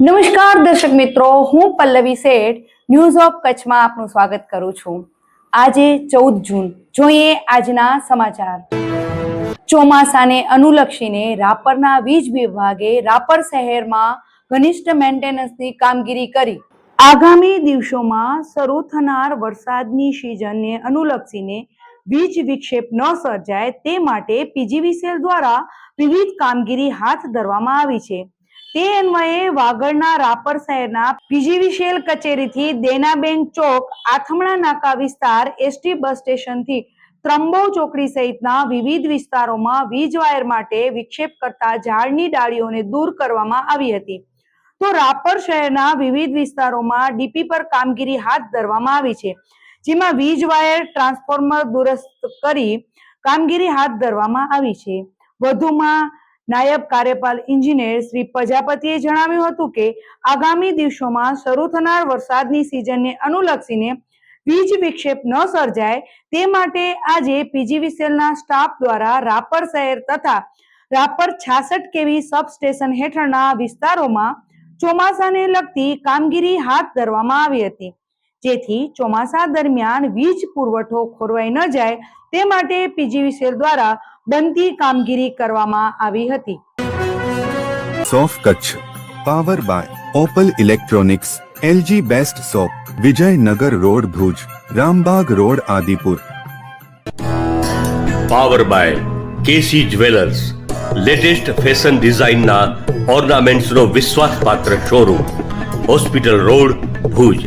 નમસ્કાર દર્શક મિત્રો, હું પલ્લવી શેઠ ન્યૂઝ ઓફ કચ્છમાં આપનું સ્વાગત કરું છું. આજે ચૌદ જૂન, જોઈએ આજના સમાચાર. ચોમાસાને અનુલક્ષીને રાપરના વીજ વિભાગે રાપર શહેરમાં ઘનિષ્ઠ મેન્ટેનન્સની કામગીરી કરી. આગામી દિવસોમાં શરૂ થનાર વરસાદની સિઝનને અનુલક્ષીને વીજ વિક્ષેપ ન સર્જાય તે માટે પીજીવીસીએલ દ્વારા વિવિધ કામગીરી હાથ ધરવામાં આવી છે. તે અન્વયે વાગડના રાપર શહેરના પીજીવીસીએલ કચેરીથી દેનાબેન ચોક, આથમણા નાકા વિસ્તાર, એસટી બસ સ્ટેશનથી ત્રંબો ચોકડી સહિતના વિવિધ વિસ્તારોમાં વીજ વાયર માટે વિક્ષેપ કરતા ઝાડની ડાળીઓને દૂર કરવામાં આવી હતી. તો રાપર શહેરના વિવિધ વિસ્તારોમાં ડીપી પર કામગીરી હાથ ધરવામાં આવી છે, જેમાં વીજ વાયર, ટ્રાન્સફોર્મર દુરસ્ત કરી કામગીરી હાથ ધરવામાં આવી છે. વધુમાં નાયબ કાર્યપાલ ઇન્જિનિયર શ્રી પ્રજાપતિએ જણાવ્યું હતું કે, આગામી દિવસોમાં શરૂ થનાર વરસાદની સિઝનને અનુલક્ષીને વીજ વિક્ષેપ ન સર્જાય તે માટે આજે પીજીવીસીએલના સ્ટાફ દ્વારા રાપર શહેર તથા રાપર છાસઠ કેવી સબસ્ટેશન હેઠળના વિસ્તારોમાં ચોમાસાને લગતી કામગીરી હાથ ધરવામાં આવી હતી. જેથી ચોમાસા દરમિયાન વીજ પુરવઠો ખોરવાઈ ન જાય તે માટે પીજીવીસીએલ દ્વારા બનતી કામગીરી કરવામાં આવી હતી. સોફ Kutch power by Opal electronics LG best shop Vijaynagar road Bhuj Rambag road Adipur. Power by KC jewellers latest fashion ડિઝાઇનના ઓર્નામેન્ટ્સનો વિશ્વાસપાત્ર શોરૂમ હોસ્પિટલ રોડ ભુજ.